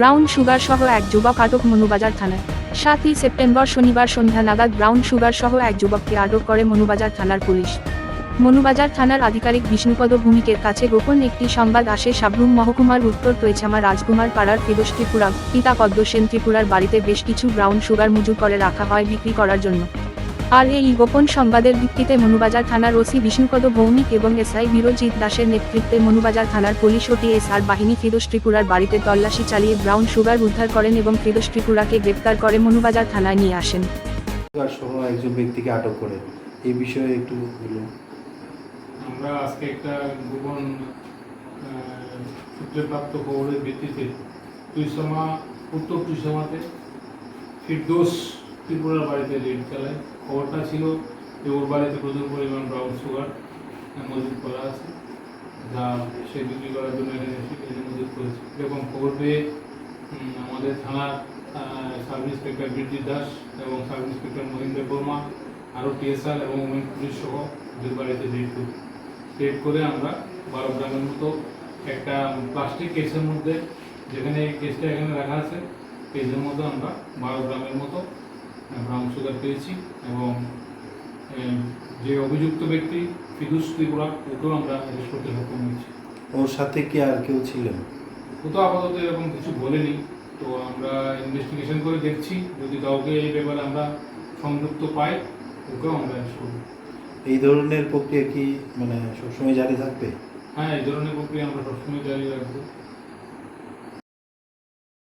Brown sugar সহ এক যুবক আটক মনুবাজার থানায়। সাতই সেপ্টেম্বর শনিবার সন্ধ্যা নাগাদ ব্রাউন সুগার সহ এক যুবককে আটক করে মনুবাজার থানার পুলিশ। মনুবাজার থানার আধিকারিক বিষ্ণুপদ ভূমিকের কাছে গোপন একটি সংবাদ আসে সাবরুম মহকুমার উত্তর তৈছামা রাজকুমার পাড়ার ফিদোস ত্রিপুরা পিতা পদ্ম সেন ত্রিপুরার বাড়িতে বেশ কিছু ব্রাউন সুগার মজুর করে রাখা হয় বিক্রি করার জন্য। আর এই গোপন সংবাদের ভিত্তিতে মনুবাজার থানার ওসি বিষ্ণুপদ ভৌমিক এবং এসআই বিরোজিৎ দাসের নেতৃত্বে মনুবাজার থানার পুলিশ ও টিএসআর বাহিনী ফিদোস ত্রিপুরার বাড়িতে তল্লাশি চালিয়ে ব্রাউন সুগার উদ্ধার করেন এবং ফিদোস ত্রিপুরাকে গ্রেপ্তার করে মনুবাজার থানায় নিয়ে আসেন। একজন ব্যক্তিকে আটক করে। এই বিষয়ে একটু বলুন। আমরা আজকে একটা গোপন আহ, সূত্রে প্রাপ্ত খবরের ভিত্তিতে তুইসমা উত্তর তুইসমাতে ফিরদোস ত্রিপুরার বাড়িতে রেড চালায় খবরটা ছিল যে ওর বাড়িতে প্রচুর পরিমাণ ব্রাউন সুগার মজুত করা আছে। যা সে বিক্রি করার জন্য এখানে এসে মজুত করেছে। এরকম খবর পেয়ে আমাদের থানার সাব ইন্সপেক্টর বীরজিৎ দাস এবং সাব ইন্সপেক্টর মহিন্দ্র বর্মা, আরও টিএসআর এবং উমেন পুলিশ সহ ওদের বাড়িতে রেড করি। রেড করে আমরা বারো গ্রামের মতো একটা প্লাস্টিক কেসের মধ্যে যেখানে কেসটা এখানে রাখা আছে কেসের মধ্যে আমরা বারো গ্রামের মতো ব্রাউন সুগার পেয়েছি এবং যে অভিযুক্ত ব্যক্তি ফিদুস ত্রিপুরা ওকেও আমরা অ্যারেস্ট করতে সক্ষম হয়েছি। ওর সাথে কি আর কেউ ছিলেন? ও তো আপাতত এরকম কিছু বলেনি। তো আমরা ইনভেস্টিগেশন করে দেখছি যদি কাউকে এই ব্যাপারে আমরা সংযুক্ত পাই ওকেও আমরা অ্যারেস্ট করব। এই ধরনের প্রক্রিয়া কি মানে সবসময় জারি থাকবে? হ্যাঁ এই ধরনের প্রক্রিয়া আমরা সবসময় জারি রাখব।